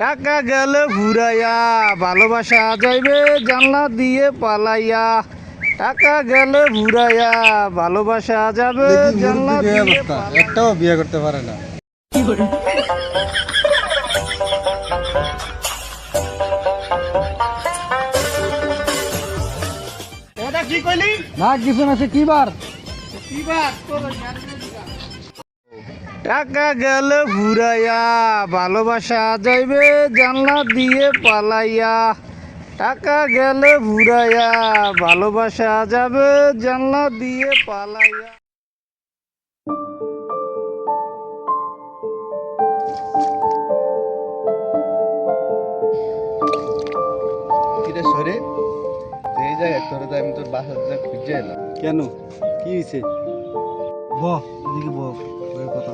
টাকা গেল ঘুরাইয়া ভালোবাসা যাইবে জানলা দিয়ে পালাইয়া। টাকা গেল ঘুরাইয়া ভালোবাসা যাবে জানলা দিয়ে পালাইয়া। একটাও বিয়ে করতে পারে না। কি কইলি? না কিছু না সে কি বার? টাকা গেল ঘুরাইয়া ভালোবাসা যাইবে জানলা দিয়ে পালাইয়া। টাকা গেল ঘুরাইয়া ভালোবাসা যাবে জানলা দিয়ে পালাইয়া। সরে এই জায়গায় তোর আমি তোর বাসা যা খুঁজে এলাম। কেন? কি হয়েছে ব এদিকে কথা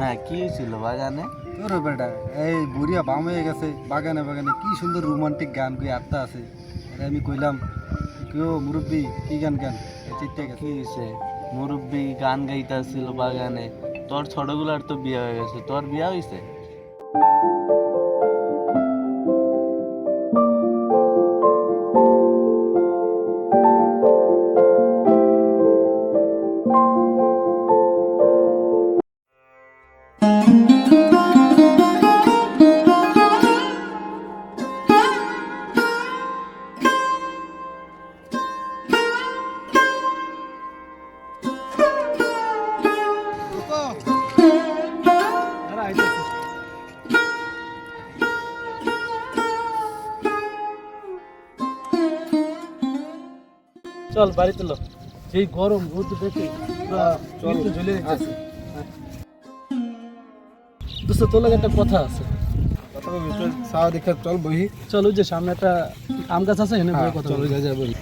হ্যাঁ কি হয়েছিল বাগানে? তোর বেটা এই বুড়িয়া বাম হয়ে গেছে বাগানে বাগানে। কি সুন্দর রোমান্টিক গান কই আত্মা আছে। আরে আমি কইলাম কেউ মুরব্বী কি গান গান? চিত্তে গেছে। কি হয়েছে? মুরব্বী গান গাইতে ছিল বাগানে। তোর ছোটগুলার তো বিয়ে হয়ে গেছে। তোর বিয়ে হয়েছে? চল, বাড়িতে লো। সেই গরম রোদ দেখে ঝুলে যাচ্ছে দোস্ত, তোর লাগে একটা কথা আছে। চল বহি চল যে সামনে একটা আম গাছ আছে কথা চল বলি।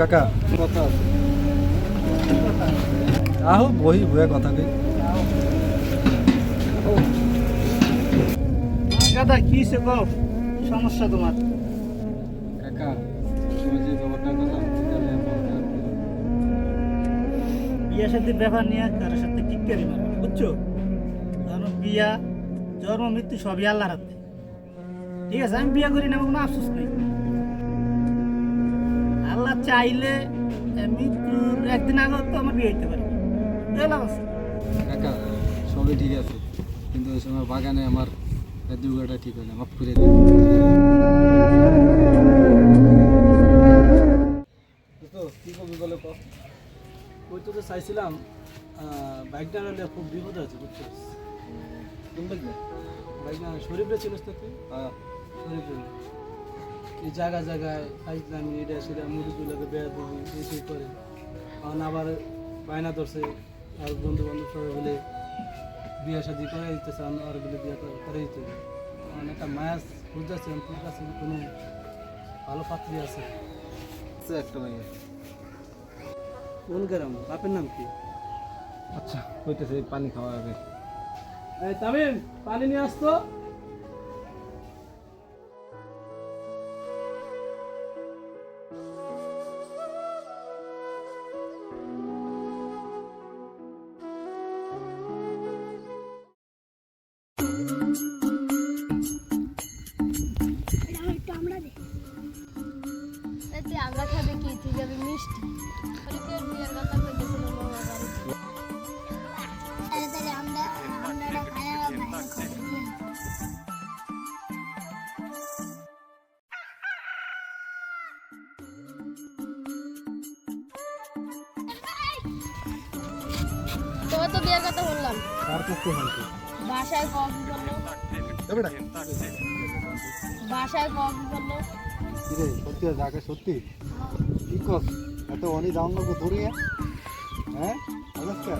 কাকা। আহো বহি বহে কথা কই। গাদা কি সে সমস্যা তোমার? কাকা তুমি যে ব্যাপারটা। বিয়া সাথে ব্যাপার নিয়ে কারোর সাথে টিক্কারি মারবে না, বুঝছ? কারণ বিয়া জন্ম মৃত্যু সবই আল্লাহর হাতে। ঠিক আছে আমি বিয়া করি না কোনো আফসোস নেই। আল্লাহ চাইলে মৃত্যুর একদিন আগে তো আমার বিয়ে হইতে পারে। কাকা সবই ঠিক আছে কিন্তু ওই সময় বাগানে আমার দুগাটা ঠিক হয় না মাফ করে দিন কি করবি বলে কো ওই তো তো চাইছিলাম বাইকটা আনলে খুব বিপদ আছে বুঝছ কোন বাইক না শরীফরে চিনিস তো তুই? হ্যাঁ। শরীফরে এই জায়গা জায়গায় ফাইজলামি এটা সেটা মুরগিগুলোকে বেড়া দিবি এই সেই করে। কারণ আবার বায়না ধরছে আর বন্ধু বান্ধব সবাই বলে বিয়ে শাদি করে দিতে চান আর বলে বিয়ে করে- দিতে কারণ একটা মায়াস বুঝতেছেন তোর কাছে কোনো ভালো পাত্রী আছে। আছে একটা মেয়ে কোন গ্রাম? বাপের নাম কি? আচ্ছা হইতেছে পানি খাওয়া আগে। তামিম পানি নিয়ে আসতো? তুই খাবে কি? যাবি মিষ্টি? তো বিয়ের কথা বললাম। বাসায় কম করল। বাসায় কম করল। কি রে সত্যি যাকে সত্যি? কি কর এত অনি দাম লোক ধরিয়ে হ্যাঁ? নমস্কার